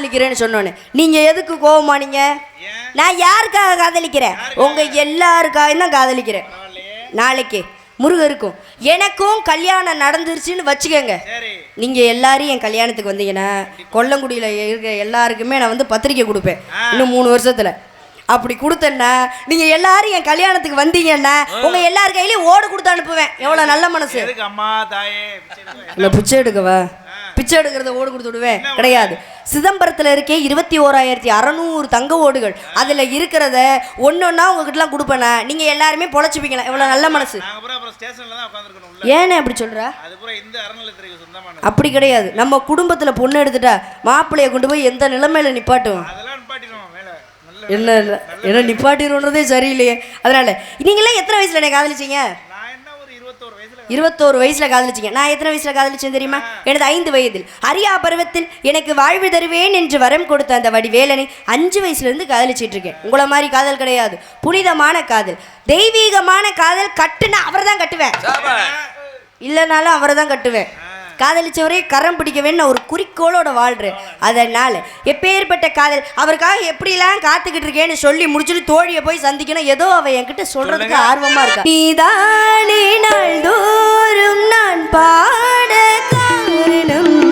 காதலிக்கிறேன்னு சொன்னோன்னு. நீங்க எதுக்கு கோவமானீங்க நான் யாருக்காக காதலிக்கிறேன்? உங்க எல்லாருக்காகவும் தான் காதலிக்கிறேன். நாளைக்கு. முருகருக்கும். எனக்கும் கல்யாணம் நடந்துருச்சுன்னு வச்சுக்கோங்க. நீங்க எல்லாரும் என் கல்யாணத்துக்கு வந்தீங்கன்னா கொல்லங்குடியில இருக்க எல்லாருக்குமே நான் வந்து பத்திரிக்கை கொடுப்பேன். இன்னும் மூணு வருஷத்துல. அப்படி கொடுத்தேன்னா நீங்க எல்லாரும் என் கல்யாணத்துக்கு வந்தீங்கன்னா உங்க எல்லார் கையிலயும் ஓடு கொடுத்து அனுப்புவேன். எவ்வளவு நல்ல மனசு? இல்ல பிச்சை எடுக்கவா? பிச்சை எடுக்கிறத ஓடு கொடுத்து விடுவேன். கிடையாது. சிதம்பரத்தில் இருக்கே இருபத்தி ஓராயிரத்தி அறநூறு தங்க ஓடுகள். அதில் இருக்கிறத ஒன்றொன்னா உங்ககிட்டலாம் கொடுப்பேனா? நீங்கள் எல்லாருமே பொழைச்சிப்பீங்களா? எவ்வளோ நல்ல மனசு. ஏன்னு அப்படி சொல்கிற அப்படி கிடையாது. நம்ம குடும்பத்தில் பொண்ணு எடுத்துட்டா மாப்பிள்ளைய கொண்டு போய் எந்த நிலைமையில நல்ல என்ன இல்லை என்ன நிப்பாட்டிடுன்றதே சரியில்லையே. அதனால நீங்களாம் எத்தனை வயசுல என்னை காதலிச்சீங்க? இருபத்தோரு வயசுல காதலிச்சீங்க? நான் எத்தனை வயசுல காதலிச்சேன் தெரியுமா? எனது ஐந்து வயதில். அரியா பருவத்தில் எனக்கு வாழ்வு தருவேன் என்று வரம் கொடுத்த அந்த வடிவேலனை அஞ்சு வயசுல இருந்து காதலிச்சிட்டு இருக்கேன் உங்களை மாதிரி காதல் கிடையாது. புனிதமான காதல். தெய்வீகமான காதல் கட்டுனா அவரை தான் கட்டுவேன் இல்லைனாலும் அவரை தான் கட்டுவேன். காதலிச்சவரே கரம் பிடிக்கவேன்னு நான் ஒரு குறிக்கோளோட வாழ்றேன் அதனால எப்பேற்பட்ட காதல் அவருக்காக எப்படிலாம் காத்துக்கிட்டு இருக்கேன்னு சொல்லி முடிச்சுட்டு தோழியை போய் சந்திக்கணும். ஏதோ அவ என்கிட்ட சொல்றதுக்கு ஆர்வமா இருக்கா. நீதானே நாள்தோறும் நான் பாட காரணம்.